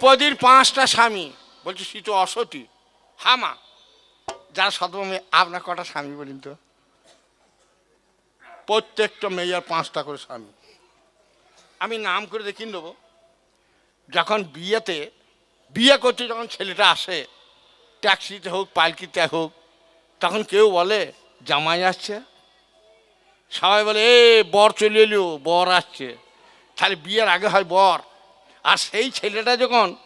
দ্রৌপদীর পাঁচটা স্বামী। বলছে, সে তো অসতী। হামা যারা সতমে আপনার কটা স্বামী বলুন তো? প্রত্যেকটা মেয়ের পাঁচটা করে স্বামী। আমি নাম করে দেখিয়ে দেবো। যখন বিয়েতে, বিয়ে করতে যখন ছেলেটা আসে, ট্যাক্সিতে হোক, পালকিতে হোক, তখন কেউ বলে, জামাই আসছে। সবাই বলে, এ, বর চলে এলো, বর আসছে। তাহলে বিয়ের আগে হয় বর। আর সেই ছেলেটা যখন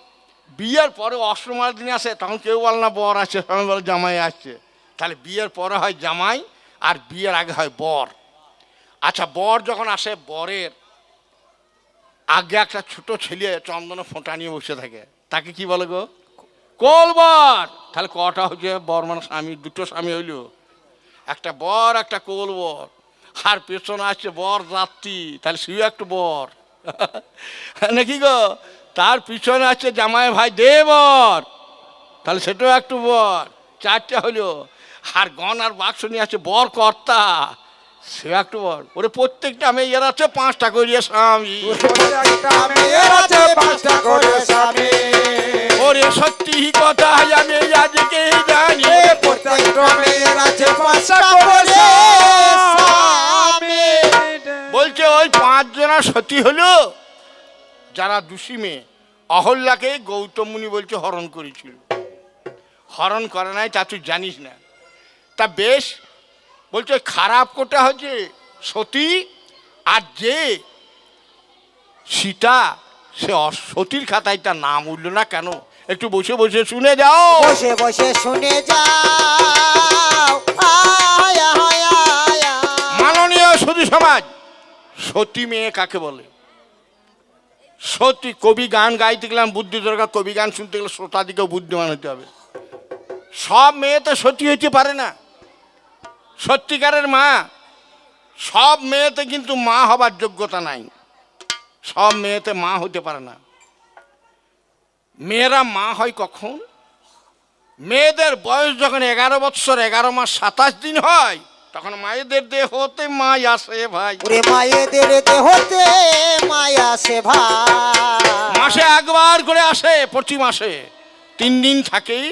বিয়ের পরে অষ্টমার দিনে আসে, তখন কেউ বলে না, বর আসছে। সবাই বলে, জামাই আসছে। তাহলে বিয়ের পরে হয় জামাই আর বিয়ের আগে হয় বর। আচ্ছা বর যখন আসে, বরের আগে একটা ছোট ছেলে চন্দনে ফোঁটা নিয়ে বসে থাকে। তাকে কি বলে গো? কোল বর। তাহলে কটা হচ্ছে বর মানে স্বামী, দুটো স্বামী হইল। একটা বর, একটা কোল বর। আর পেছনে আসছে বর যাত্রী। তাহলে সেও একটু বর। নাকি গো? তার পিছনে আছে জামাই ভাই দে বর তাহলে সেটাও একটু বর চারটে হলো আর গন আর বাক্স নিয়ে আছে বর কর্তা সে একটু বর ওরে প্রত্যেকটা মেয়ের আছে পাঁচটা করিয়ে স্বামী। আছে পাঁচটা করে স্বামী। ওরে সত্যি কথা আমি আজকে জানি। প্রত্যেকটা মেয়ের আছে পাঁচটা করে বলছে ওই পাঁচ জনা সতী হলো। যারা দোষী মেয়ে। অহল্যাকে গৌতম মুনি বলছে হরণ করেছিল। হরণ করে নাই তা তুই জানিস না। তা বেশ বলছে খারাপ কোটা হচ্ছে সতী আর যে সীতা সে সতীর খাতায় তার নাম উঠল না কেন? একটু বসে বসে শুনে যাও। বসে বসে শুনে যাও। মাননীয় সতী সমাজ সতী মেয়ে কাকে বলে? সতী কবি গান গাইতে গেলাম, বুদ্ধি দরকার, কবি গান শুনতে গেলে শ্রোতাদিকেও বুদ্ধিমান হতে হবে। সব মেয়ে তো সতী হইতে পারে না। সত্যিকারের মা, সব মেয়েতে কিন্তু মা হবার যোগ্যতা নাই। সব মেয়েতে মা হতে পারে না। মেয়েরা মা হয় কখন? মেয়েদের বয়স যখন এগারো বৎসর, এগারো মাস সাতাশ দিন হয় তখন মায়েদের দেহতে মা আসে ভাই। ওরে মায়েদের দেহতে মায়া সে ভাই। মাসে একবার করে আসে প্রতি মাসে। তিন দিন থাকেই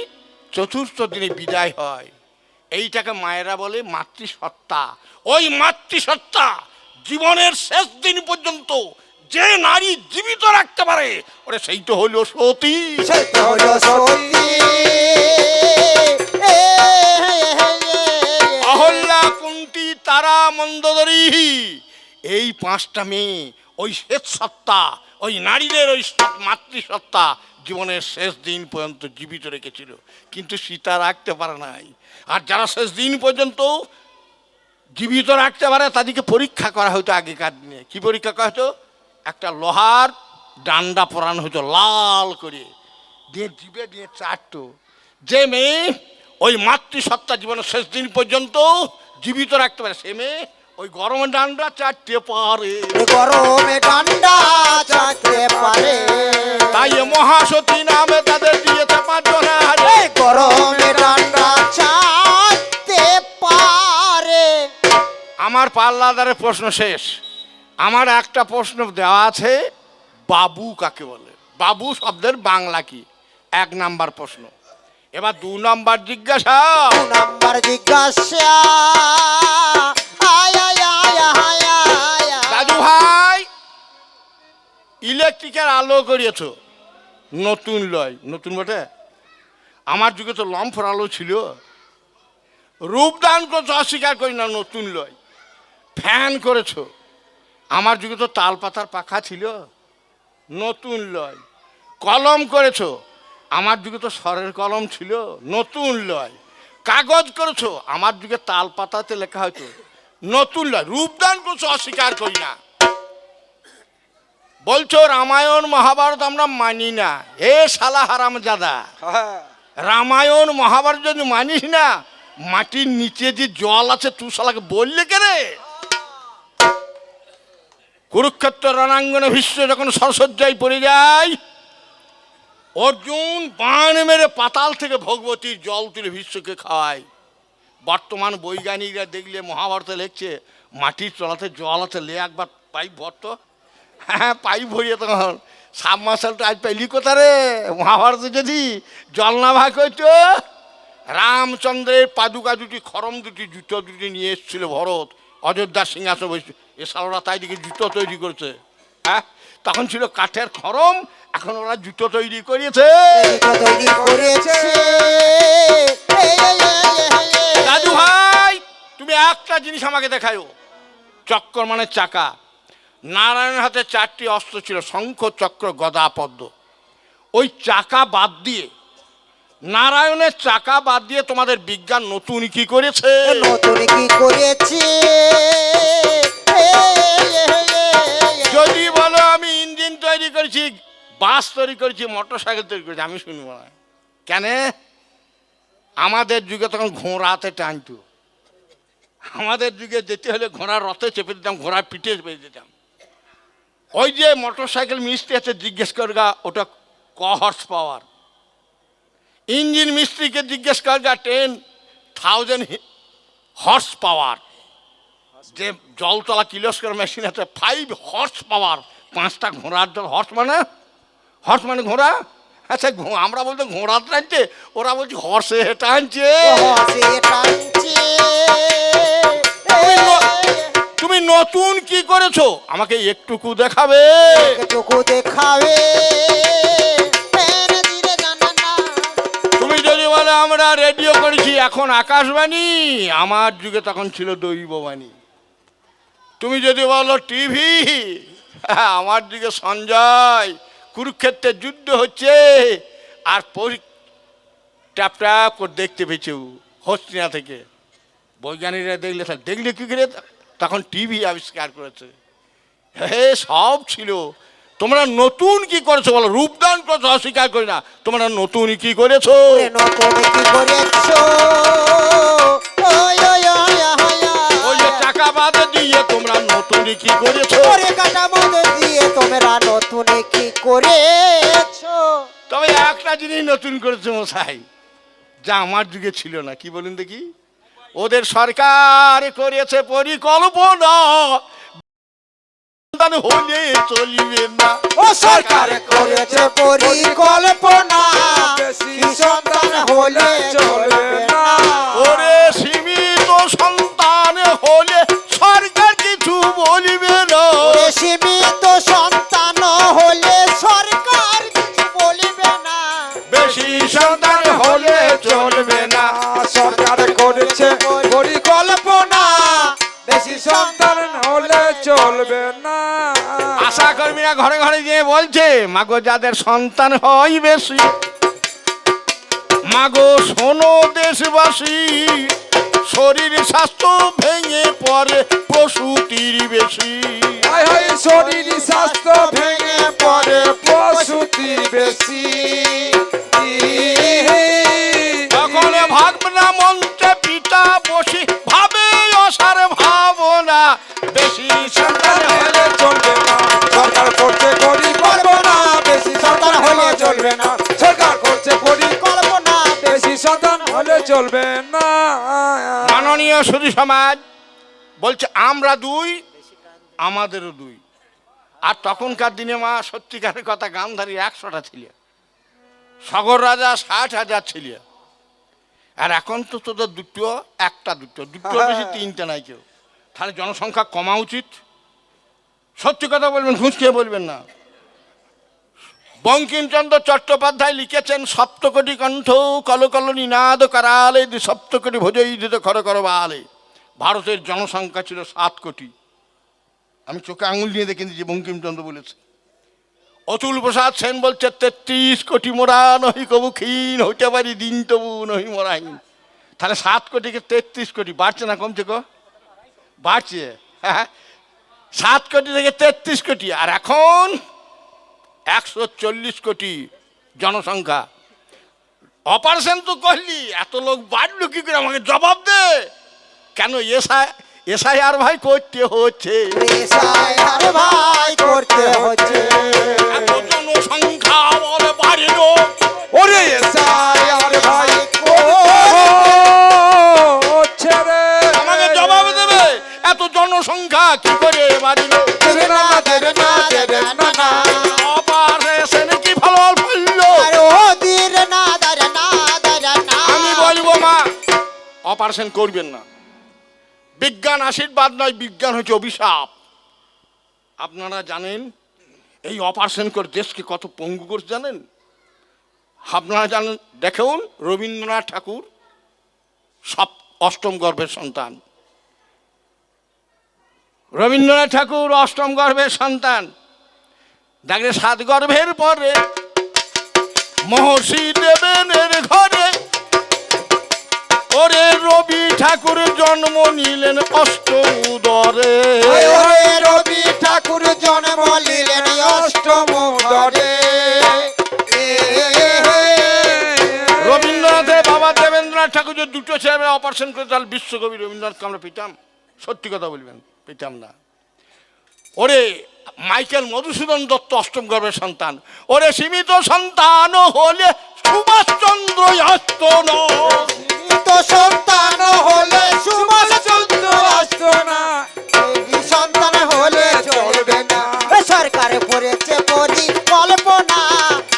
চতুর্থ দিনে বিদায় হয়। এইটাকে মায়েরা বলে মাতৃসত্তা ওই মাতৃসত্তা জীবনের শেষ দিন পর্যন্ত যে নারী জীবিত রাখতে পারে ওরে সেই তো হলো সতী। সেই তো হলো সত্যি তারা মন্দদরী এই পাঁচটা মেয়ে, ওই শেষ সত্তা, ওই নারীদের ওই মাতৃসত্তা জীবনের শেষ দিন পর্যন্ত জীবিত রেখেছিল। কিন্তু সীতা রাখতে পারে নাই। আর যারা শেষ দিন পর্যন্ত জীবিত রাখতে পারে, তাদেরকে পরীক্ষা করা হতো আগেকার দিনে। কি পরীক্ষা করা হতো? একটা লোহার ডান্ডা পরানো হতো লাল করে। দিয়ে জিবে দিয়ে চাটতো। যে মেয়ে ওই মাতৃসত্তা জীবনের শেষ দিন পর্যন্ত জীবিত রাখতে পারে। সে মেয়ে ওই গরমের ডান্ডা চাটতে পারে। গরমে ডান্ডা চাকতে পারে। তাই মহাসতী নামে তাদের দিয়েছে পাঁচজন গরমে ডান্ডা চাকতে পারে। আমার পাল্লাদারের প্রশ্ন শেষ। আমার একটা প্রশ্ন দেওয়া আছে বাবু কাকে বলে? বাবু শব্দের বাংলা কি? এক নাম্বার প্রশ্ন। এবার দু নম্বর জিজ্ঞাসা। দু নাম্বার জিজ্ঞাসা। দাদু ভাই ইলেকট্রিকের আলো করিয়েছ। নতুন লয় নতুন বটে? আমার যুগে তো লম্ফর আলো ছিল। রূপদান করছ অস্বীকার করি না নতুন লয়। ফ্যান করেছ। আমার যুগে তো তাল পাতার পাখা ছিল। নতুন লয়। কলম করেছ। আমার যুগে তো স্বরের কলম ছিল নতুন লয়। কাগজ করেছ আমার যুগে তাল পাতাতে লেখা হয়তো। নতুন লয় রূপদান করছ অস্বীকার করি না। বলছো রামায়ণ মহাভারত আমরা মানি না। এ শালা হারাম জাদা রামায়ণ মহাভারত যদি মানিস না মাটির নিচে যে জল আছে তুই শালাকে বললে কে রে? কুরুক্ষেত্র রণাঙ্গনে ভীষ্ম যখন সরসজ্জায় পড়ে যায় অর্জুন বাণ মেরে পাতাল থেকে ভগবতীর জল তুলে ভীষ্মকে খাওয়ায়। বর্তমান বৈজ্ঞানিকরা দেখলে মহাভারতে লিখছে, মাটির চলাতে জল আছে, লে একবার পাইপ ভরত। হ্যাঁ পাইপ ভরিয়ে তখন সাব মার্শালটা আজ পেলি কোথা রে মহাভারত যদি জল না ভাগ হইতো, রামচন্দ্রের পাদুকা দুটি, খরম দুটি, জুতো দুটি নিয়ে এসেছিল ভরত। অযোধ্যার সিংহাসন বসে, এ সালরা তাই দিকে জুতো তৈরি করছে। হ্যাঁ তখন ছিল কাঠের খরম এখন ওরা জুতো তৈরি করেছে। দাদু ভাই তুমি একটা জিনিস আমাকে দেখায়ো। চক্র মানে চাকা। নারায়ণের হাতে চারটি অস্ত্র ছিল শঙ্খ চক্র গদা পদ্ম। ওই চাকা বাদ দিয়ে নারায়ণের চাকা বাদ দিয়ে তোমাদের বিজ্ঞান নতুন কি করেছে? নতুন কি করেছে? তৈরি করেছি মোটর সাইকেল তৈরি করেছি, আমি শুনব না। কেন? আমাদের যুগে তখন ঘোড়াতে টানতো। আমাদের যুগে যেতে হলে ঘোড়ার রথে চেপে দিতাম ঘোড়ার পিঠে চেপে দিতাম। ওই যে মোটর সাইকেল মিস্ত্রি আছে, জিজ্ঞেস করগা, ওটা ক হর্স পাওয়ার ইঞ্জিন মিস্ত্রিকে জিজ্ঞেস করগা টেন থাউজেন্ড হর্স পাওয়ার যে জলতলা কিলোস্কর মেশিন আছে ফাইভ হর্স পাওয়ার পাঁচটা ঘোড়ার জল হর্স মানে? হর্স মানে ঘোড়া? আচ্ছা আমরা বলতে ঘোড়া টানছে ওরা বলছে হর্সে টানছে। তুমি নতুন কি করেছ? আমাকে একটুকু দেখাবে। চোখু দেখাবে। তুমি যদি বলে আমরা রেডিও করেছি এখন আকাশবাণী আমার যুগে তখন ছিল দৈববাণী। তুমি যদি বলো টিভি আমার যুগে সঞ্জয় কুরুক্ষেত্রের যুদ্ধ হচ্ছে আর ট্যাপ করে দেখতে পেয়েছে হস্তিনা থেকে বৈজ্ঞানিকরা দেখলে দেখলে কী করে তখন টিভি আবিষ্কার করেছে হে সব ছিল তোমরা নতুন কি করেছ বলো রূপদান করেছ অস্বীকার করি না তোমরা নতুন কি করেছ ওই টাকা বাদে দিয়ে তোমরা নতুন কি করেছ তোমরা নতুন কি করেছ? তবে একটা জিনিস নতুন করেছে মশাই যা আমার যুগে ছিল না। কি বলুন দেখি? ওদের সরকার করেছে পরিকল্পনা। সন্তান হলে চলিবে না। ও সরকার করেছে পরিকল্পনা। বেশি সন্তান হলে চলবে না। ওরে সীমিত সন্তান হলে সরকার কিছু বলিবে না। সীমিত সন্তান হলে সরকার কিছু বলিবে না। বেশি সন্তান হলে চলবে না। সরকার করেছে পরিকল্পনা। বেশি সন্তান হলে চলবে না। আশা কর্মীরা ঘরে ঘরে গিয়ে বলছে মাগো যাদের সন্তান হয় বেশি মাগো শোনো দেশবাসী শরীর স্বাস্থ্য ভেঙে পড়ে প্রসূতির বেশি। হায় হায় শরীর স্বাস্থ্য ভেঙে পড়ে প্রসূতি বেশি। তখন ভাবনা মন্ত্রে পিতা বসি ভাবে অসার ভাবনা। বেশি সন্তান হলে চলবে না। সরকার করছে পরিকল্পনা বেশি সন্তান হলে চলবে না। সরকার করছে পরিকল্পনা বেশি সন্তান হলে চলবে না। মাননীয় সুধী সমাজ বলছে আমরা দুই আমাদেরও দুই। আর তখনকার দিনে মা সত্যিকারের কথা গান্ধারী একশোটা ছিল। সগর রাজা ষাট হাজার ছিল। আর এখন তো তোদের দুটো একটা দুটো দুটো বেশি তিনটে নাই কেউ। তাহলে জনসংখ্যা কমা উচিত। সত্যি কথা বলবেন ঘুষকে বলবেন না। বঙ্কিমচন্দ্র চট্টোপাধ্যায় লিখেছেন, সপ্তকোটি কণ্ঠ কল কল নিনাদ করালে সপ্তকোটি দিত খর কর বালে। ভারতের জনসংখ্যা ছিল সাত কোটি। আমি চোখে আঙুল নিয়ে দেখে দিয়েছি বঙ্কিমচন্দ্র বলেছে। অতুল প্রসাদ সেন বলছে, তেত্রিশ কোটি মোরা নহি কবু ক্ষীণ, হইতে পারি দিন তবু নহি মোরাহীন তাহলে সাত কোটিকে তেত্রিশ কোটি, বাড়ছে না কমছে কো বাড়ছে। হ্যাঁ। সাত কোটি থেকে তেত্রিশ কোটি, আর এখন একশো চল্লিশ কোটি জনসংখ্যা। অপারেশন তো করলি, এত লোক বাড়লো কি করে? আমাকে জবাব দে। কেন এসআই এসআই আর ভাই করতে হচ্ছে? পেশায় আর ভাই করতে হচ্ছে। অপারেশন করবেন না। বিজ্ঞান আশীর্বাদ নয়, বিজ্ঞান হচ্ছে অভিশাপ। আপনারা জানেন, এই অপারেশন করে দেশকে কত পঙ্গু করে জানেন? আপনারা জানেন, দেখুন, রবীন্দ্রনাথ ঠাকুর সব অষ্টম গর্ভের সন্তান। রবীন্দ্রনাথ ঠাকুর অষ্টম গর্ভের সন্তান। দেখলে সাত গর্ভের পরে মহর্ষি দেবেনের ঠাকুর জন্ম নিলেন অষ্ট উদরে। রবি ঠাকুর জন্ম নিলেন অষ্টম দরে রবীন্দ্রনাথের বাবা দেবেন্দ্রনাথ ঠাকুর যে দুটো ছেলে অপারেশন করে তাহলে বিশ্বকবি রবীন্দ্রনাথকে আমরা পেতাম। সত্যি কথা বলবেন পেতাম না। ওরে মাইকেল মধুসূদন দত্ত অষ্টম গর্ভের সন্তান। ওরে সীমিত সন্তান হলে সুভাষচন্দ্র অস্ত তো সন্তান হলে সুভাষ চন্দ্র না। সন্তান হলে চলবে না। এ সরকার করেছে পরিকল্পনা।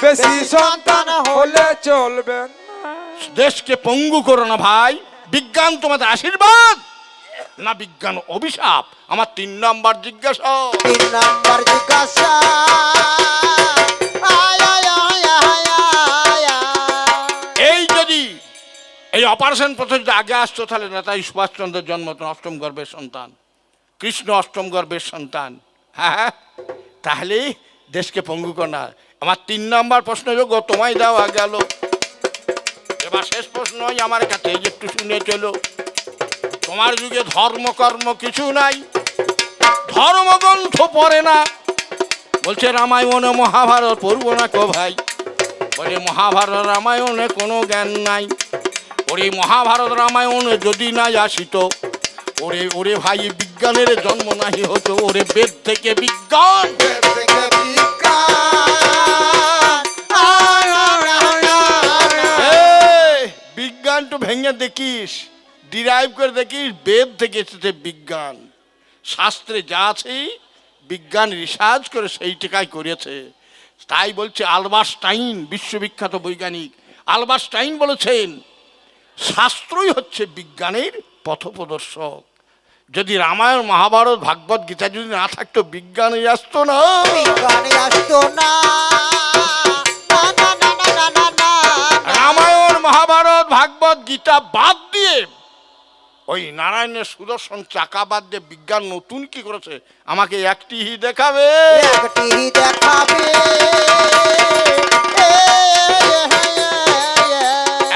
বেশি সন্তান হলে চলবে না। দেশকে পঙ্গু করো না ভাই। বিজ্ঞান তোমাদের আশীর্বাদ। না বিজ্ঞান অভিশাপ। আমার তিন নাম্বার জিজ্ঞাসা। তিন নাম্বার। এই যদি এই অপারেশন পদ্ধতিতে আগে আসতো তাহলে নেতাজি সুভাষচন্দ্রের জন্ম অষ্টম গর্ভের সন্তান কৃষ্ণ অষ্টম গর্ভের সন্তান হ্যাঁ হ্যাঁ তাহলে দেশকে পঙ্গু কর আমার তিন নম্বর প্রশ্ন যোগ্য তোমায় দেওয়া গেল। এবার শেষ প্রশ্নই আমার কাছে একটু শুনে চলো। তোমার যুগে ধর্মকর্ম কিছু নাই। ধর্মগ্রন্থ পড়ে না। বলছে রামায়ণ মহাভারত পড়ব না কো ভাই? বলে মহাভারত রামায়ণে কোনো জ্ঞান নাই। ওরে মহাভারত রামায়ণ যদি নাই আসিত ওরে ওরে ভাই বিজ্ঞানের জন্ম নাহি হতো। ওরে বেদ থেকে বিজ্ঞান। বিজ্ঞান তো ভেঙে দেখিস। ডিরাইভ করে দেখিস বেদ থেকে এসেছে বিজ্ঞান। শাস্ত্রে যা আছে বিজ্ঞান রিসার্চ করে সেই টেকাই করেছে। তাই বলছে আলবাস্টাইন বিশ্ববিখ্যাত বৈজ্ঞানিক। আলবাস্টাইন বলেছেন শাস্ত্রই হচ্ছে বিজ্ঞানের পথপ্রদর্শক। যদি রামায়ণ মহাভারত ভাগবত গীতা যদি না থাকতো বিজ্ঞানই আসতো না। আসতো না। রামায়ণ মহাভারত ভাগবত গীতা বাদ দিয়ে ওই নারায়ণের সুদর্শন চাকা বাদ দিয়ে বিজ্ঞান নতুন কি করেছে আমাকে একটি হি দেখাবে একটি।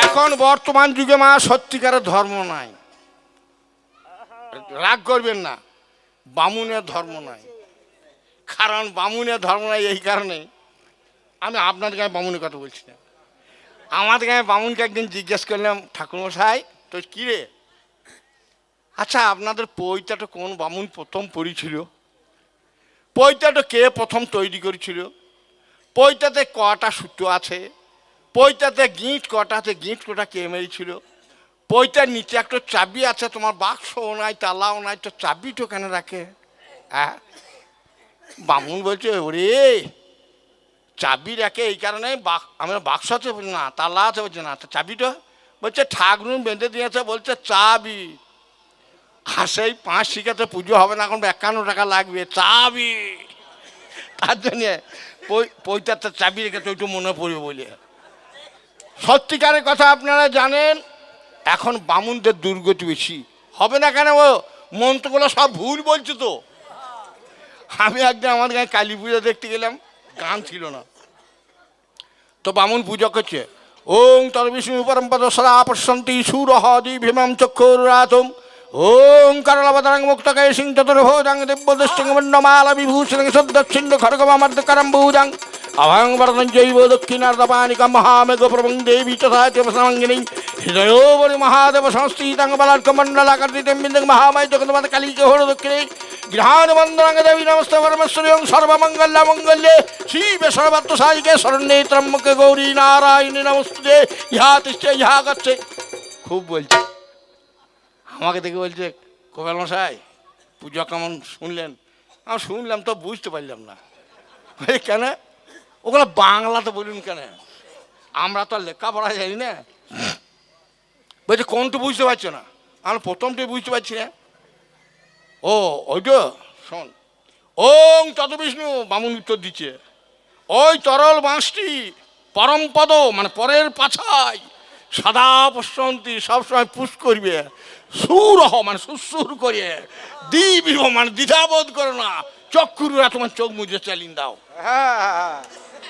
এখন বর্তমান যুগে মা সত্যিকারের ধর্ম নাই রাগ করবেন না বামুনের ধর্ম নাই কারণ বামুনের ধর্ম নাই এই কারণে আমি আপনাদের গায়ে বামুনের কথা বলছি না আমাদের গায়ে বামুনকে একদিন জিজ্ঞেস করলাম ঠাকুরমশাই তো কী রে আচ্ছা আপনাদের পৈতাটা কোন বামুন প্রথম পড়িছিল পৈতাটা কে প্রথম তৈরি করেছিল? পৈতাতে কটা সূত্র আছে? পৈতাতে গিঁট কটা আছে? গিঁট কটা কে মেরেছিল? পৈতার নিচে একটা চাবি আছে, তোমার বাক্সও নাই, তালাও নাই, তো চাবিটা কেন রাখে? হ্যাঁ? বামুন বলছে, ওরে, চাবি রাখে এই কারণে আমার বাক্স আছে না, তালা আছে বলছে, না চাবিটা? বলছে ঠাকুর বেঁধে দিয়েছে, বলছে, চাবি। আর সেই পাঁচ শিখাতে পুজো হবে না, এখন একান্ন টাকা লাগবে, চাবি। তার জন্যে পৈতারটা চাবি রেখেছে, ওইটু মনে পড়বে বলে। সত্যিকারের কথা আপনারা জানেন, এখন বামুনদের দুর্গতি বেশি। হবে না কেন ও মন্ত্রগুলো সব ভুল বলছে তো। আমি একদিন আমার গায়ে কালী পুজো দেখতে গেলাম, গান ছিল না। তো বামুন পুজো করছে। ওং তর বিষ্ণু পরম্পদ সদা পশ্যন্তি সুরহদি ভীমাম চক্ষুরাতম ওং করলবদরং সিং চতুর্ভোজাং দিব্যদৃষ্টিং মন্ডমালা বিভূষণ সদ্দক্ষিণ্ড খড়গমামর্দকরম ভূজাং অভয়ং বরদং জৈব দক্ষিণার্ধপানিকম মহামেঘ প্রভং দেবী তথা সমাঙ্গিনী হৃদয়োবরি মহাদেব সংস্থিতাং বলার্কমণ্ডলাকৃতিম বিন্দং মহাময় জগন্মাত কালীকে দক্ষিণে গৃহান বন্দনাং দেবী নমস্তে পরমেশ্বরীং সর্বমঙ্গল্য মঙ্গল্যে শিবে সর্বাত্ম সাইকে শরণ্যে গৌরী নারায়ণী নমস্তে ইহা তিষ্ঠে ইহা গচ্ছে খুব বলছে আমাকে দেখে বলছে, কোপাল মশাই, পুজো কেমন শুনলেন? আমি শুনলাম তো বুঝতে পারলাম না। কেন? ওগুলো বাংলাতে বলুন কেন? আমরা তো আর লেখাপড়া জানি না। বলছে, কোনটু বুঝতে পারছ না? আমি প্রথমটাই বুঝতে পারছি না। ও ওইটা শোন। ওং তত বিষ্ণু বামুন উত্তর দিচ্ছে। ওই তরল বাঁশটি পরমপদ মানে পরের পাছায় সদা প্রশান্তি সবসময় পুষ করবে। সুর হ মানে সুসুর করে দিবিহ মানে দ্বিধাবোধ করো না। চক্ষুরা তোমার চোখ মুজে চালিন দাও।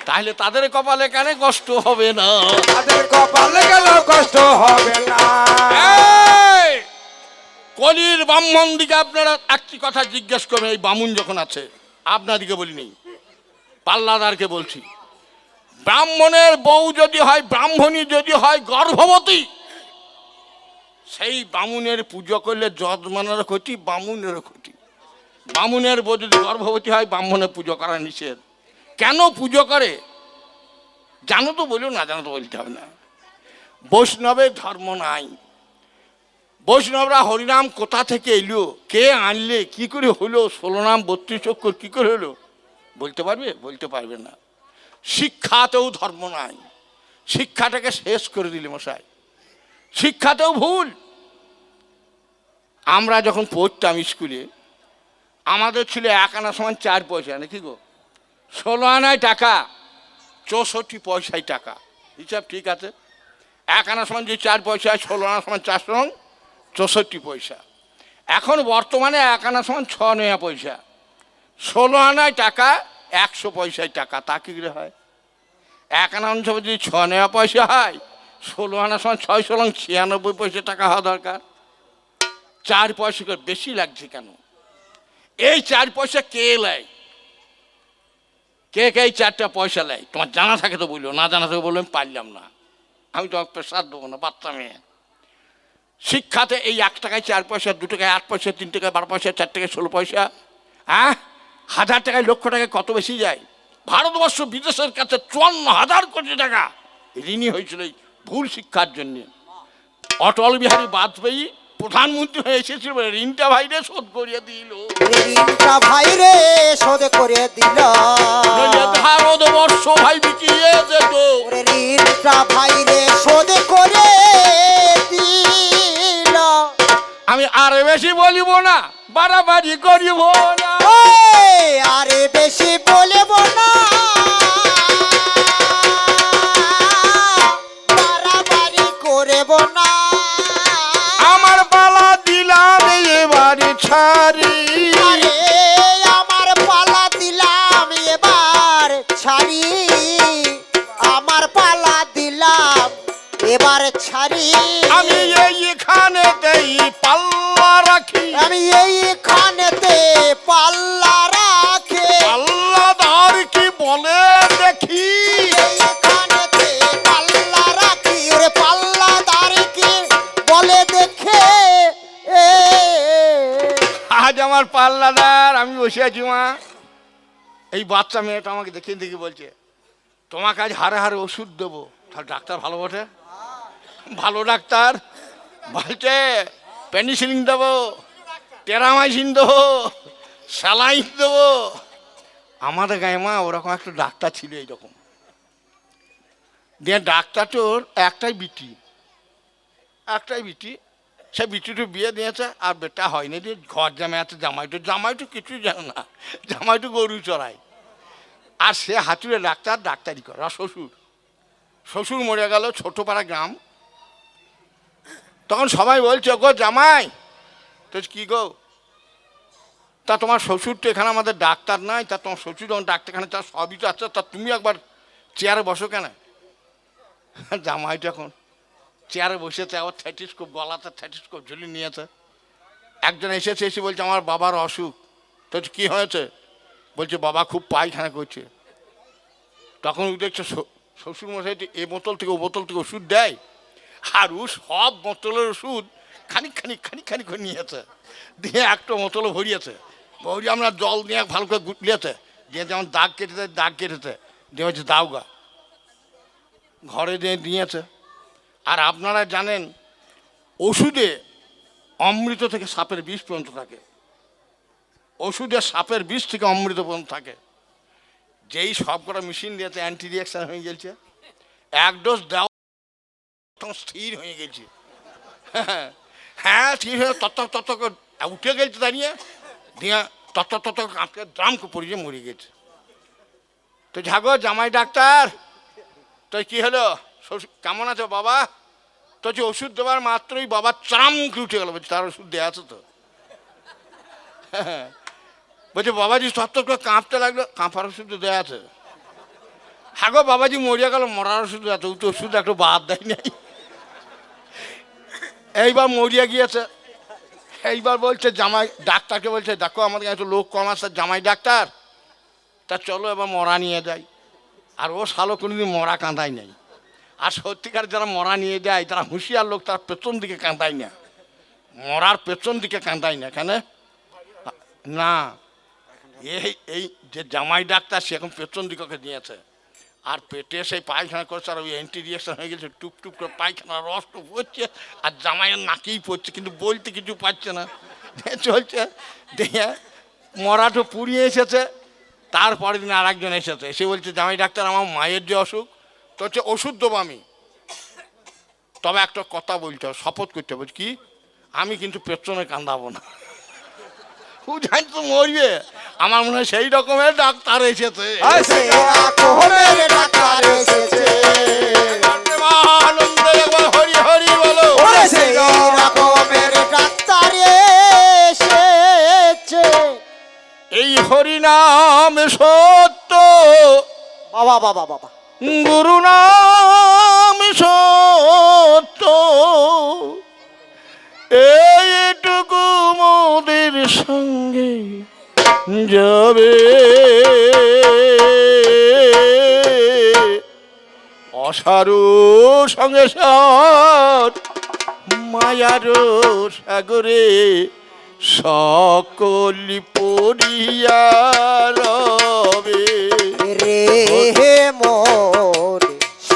তাহলে তাদের কপালে কেন কষ্ট হবে না? তাদের কপালে গেল কষ্ট হবে না? কলির ব্রাহ্মণ দিকে আপনারা একটি কথা জিজ্ঞেস করবেন এই বামুন যখন আছে আপনাদিকে বলিনি পাল্লাদারকে বলছি ব্রাহ্মণের বউ যদি হয় ব্রাহ্মণী যদি হয় গর্ভবতী সেই বামুনের পুজো করলে যজমানের ক্ষতি বামুনেরও ক্ষতি। বামুনের বউ যদি গর্ভবতী হয় ব্রাহ্মণের পুজো করা নিষেধ। কেন পুজো করে? জানো তো বলিও না, জানো তো বলতে হবে না। বৈষ্ণবের ধর্ম নাই। বৈষ্ণবরা হরিনাম কোথা থেকে এলো? কে আনলে? কি করে হলো? ষোলো নাম, বত্রিশ অক্ষর, কী করে হলো? বলতে পারবে? বলতে পারবে না। শিক্ষাতেও ধর্ম নাই। শিক্ষাটাকে শেষ করে দিলে মশাই। শিক্ষাতেও ভুল। আমরা যখন পড়তাম স্কুলে, আমাদের ছিল এক আনা সমান চার পয়সা, নাকি গো? ষোলো আনায় টাকা, চৌষট্টি পয়সায় টাকা। হিসাব ঠিক আছে? এক আনা সমান যে চার পয়সা ষোলো আনা সমান চার সমান চৌষট্টি পয়সা। এখন বর্তমানে এক আনা সমান ছ নয়া পয়সা। ষোলো আনায় টাকা, একশো পয়সায় টাকা। তা কি করে হয়? এক আনা সমান যদি ছ নয়া পয়সা হয় ষোলো আনার সময় ছয় ষোলং, ছিয়ানব্বই পয়সা টাকা হওয়া দরকার। চার পয়সা করে বেশি লাগছে কেন? এই চার পয়সা কে নেয়? কে কে এই চারটা পয়সা নেয়? তোমার জানা থাকে তো বলল না জানা থাকে বলল আমি পারলাম না। আমি তোমাকে প্রেশার দেবো না, বাচ্চা মেয়ে। শিক্ষাতে এই এক টাকায় চার পয়সা, দু টাকায় আট পয়সা, তিন টাকায় বারো পয়সা, চার টাকায় ষোলো পয়সা হ্যাঁ? হাজার টাকায় লক্ষ টাকায় কত বেশি যায়? ভারতবর্ষ বিদেশের কাছে চুয়ান্ন হাজার কোটি টাকা। ঋণী হয়েছিল এই ভুল শিক্ষার জন্যে। অটল বিহারী বাজপেয়ী প্রধানমন্ত্রী হয়ে এসেছিল ঋণটা ভাইরে শোধ করিয়ে দিল। ঋণটা ভাই রে শোধ করে দিল। নইলে ভারতবর্ষ ভাই বিকিয়ে যেত। ঋণটা ভাই রে শোধ করে দিল। আমি আর বেশি বলিব না বাড়াবাড়ি করিব না। আরে বেশি বলিব না। এবারে বসে আছি মা। এই বাচ্চা মেয়েটা আমাকে দেখে দেখে বলছে, তোমাকে আজ হারে হারে ওষুধ দেবো। তাহলে ডাক্তার ভালো বটে। ভালো ডাক্তার। বলছে, পেনিসিলিন দেবো, টেরামাইসিন দেবো, স্যালাইন দেবো। আমাদের গায়ে মা ওরকম একটা ডাক্তার ছিল এইরকম। দিয়ে ডাক্তার তোর একটাই বিটি একটাই বিটি সে বিটিটু বিয়ে দিয়েছে, আর বেটা হয়নি দিয়ে ঘর জামাই আছে, জামাইটু জামাইটু কিছুই জানে না, জামাইটু গরু চড়ায়। আর সে হাতুড়ে ডাক্তার, ডাক্তারি করে। আর শ্বশুর শ্বশুর মরে গেল, ছোটোপাড়া গ্রাম। তখন সবাই বলছে গো জামাই, তো কি গো? তা তোমার শ্বশুর তো এখানে আমাদের ডাক্তার নাই, তা তোমার শ্বশুর যখন ডাক্তারখানে তার সবই তো আছে, তা তুমি একবার চেয়ারে বসো কেন? জামাই তখন চেয়ারে বসেছে, আবার থ্যাটিস্কোপ গলাতে থ্যাটিস্কোপ ঝুলি নিয়েছে। একজন এসেছে, এসে বলছে, আমার বাবার অসুখ। তো কি হয়েছে? বলছে, বাবা খুব পায়খানা করছে। তখন দেখছে শ্বশুর মশাই এ বোতল থেকে ও বোতল থেকে ওষুধ দেয়? আর ও সব বোতলের ওষুধ খানিক খানিক খানিক খানিক করে নিয়েছে। দিয়ে একটা বোতলও ভরিয়েছে। ভরি আমরা জল নিয়ে ভালো করে গুটলিয়েছে দিয়ে যেমন দাগ কেটেছে দাগ কেটেছে। দিয়ে হচ্ছে দাও গা। ঘরে দিয়ে দিয়েছে। আর আপনারা জানেন, ওষুধে অমৃত থেকে সাপের বিষ পর্যন্ত থাকে। ওষুধে সাপের বিষ থেকে অমৃত পর্যন্ত থাকে। যেই সব কটা মেশিন দিয়েছে অ্যান্টি রিয়াকশান হয়ে গেছে, এক ডোজ দেওয়া স্থির হয়ে গেছে। হ্যাঁ আছে তত্ত্ব তত করে উঠে গেছে দাঁড়িয়ে, দিয়ে তত তত কাঁপকে দ্রাম পড়িয়ে মরে গেছে। তো ঝাগো জামাই ডাক্তার, তো কি হলো? কেমন আছো বাবা? তো যে ওষুধ দেওয়ার মাত্রই বাবা চাম উঠে গেল, বলছে, তার ওষুধ দেওয়া আছে তো। বলছে, বাবাজি তত্ত্ব করে কাঁপতে লাগল, কাঁপার ওষুধ দেওয়া আছে। হ্যাঁ গো বাবাজি, মরিয়া গেল, মরার ওষুধ ও তো ওষুধ একটু বাদ দেয় নাই। এইবার মরিয়া গিয়েছে, এইবার বলছে, জামাই, ডাক্তারকে বলছে, দেখো, আমাদের কাছে লোক কম আছে, জামাই ডাক্তার। তা চলো, এবার মরা নিয়ে যাই। আর ও শালো কোনোদিন মরা কাঁদাই নাই। আর সত্যিকার যারা মরা নিয়ে যায় তারা হুঁশিয়ার লোক, তার পেছন দিকে কাঁদায় না। মরার পেছন দিকে কাঁদায় না, কেন? না, এই এই যে জামাই ডাক্তার, সে এখন পেছন দিকে দিয়েছে। আর পেটে সেই পায়খানা করছে, আর ওই অ্যান্টি রিয়েকশন হয়ে গেছে, টুপ টুপ করে পায়খানা রস টুপ হচ্ছে আর জামাইয়ের নাকেই পড়ছে, কিন্তু বলতে কিছু পাচ্ছে না। চলছে, দিয়ে মরাটো পুড়িয়ে এসেছে, তারপরের দিন আর একজন এসেছে। সে বলছে, জামাই ডাক্তার, আমার মায়ের যে অসুখ তো হচ্ছে ওষুধ দেবো আমি তবে একটা কথা বলতে হবে শপথ করতে হবে কি? আমি কিন্তু পেছনে কান্দাবো না। ও জানি তো মরবে। আমার মনে হয় সেই রকমের ডাক্তার এসেছে। ডাক্তার এসেছে। হরি হরি বলো। সেই রকমের ডাক্তার এসেছে। এই হরি নাম সত্য। বাবা বাবা বাবা। গুরু নাম সত্য। এইটুকু মোদের সঙ্গে যাবে। অসারু সঙ্গে সার, মায়ারো সাগরে সকলি পড়িয়া রবে।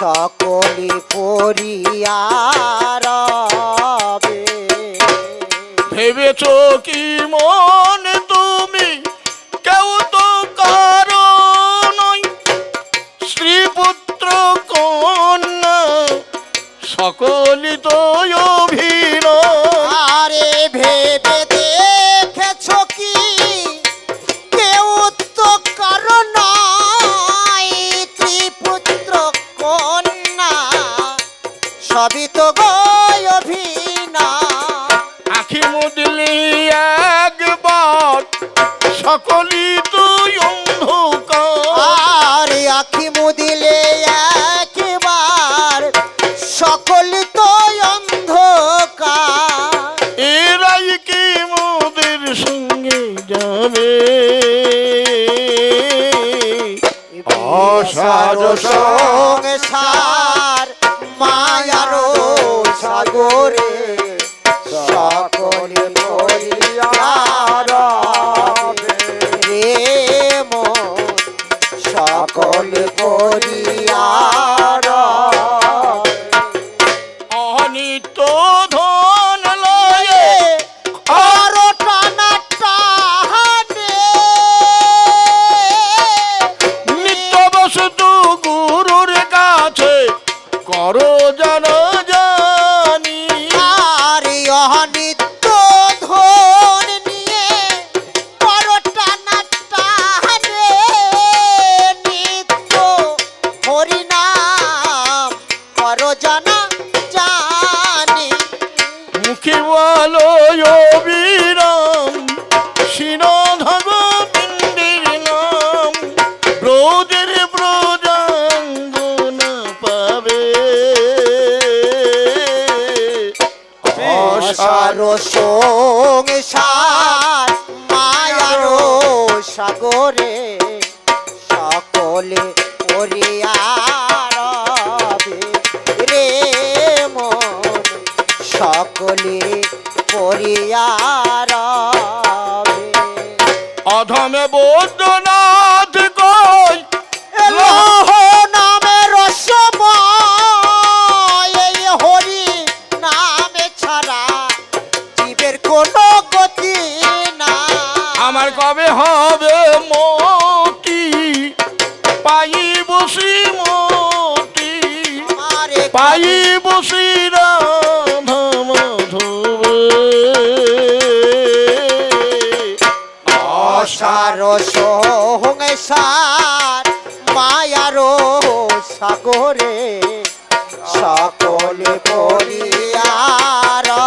সকলি পরিয়ারবে ভেবেছ কি মন তুমি? কেউ তো কারও নয়। স্ত্রী পুত্র কন্যা সকলই তো অভিনয়। আরে ভেবে সবই তো গয় অভিনয়। আখি মুদলি একবার সকলই তুই আর আখি মুদিলে একবার সকল তো অন্ধকার। এরাই কি মোদের সঙ্গে যাবে? অসার মায়ারো সাগরে সকলে পরিয়ারবে রে মন সকলে পরিয়ারবে অধমে বৈদ্যনাথ ভাই বসিরা ধাম অসার সঙ্গে সার মায়ারো সাগরে সকল করিয়ারা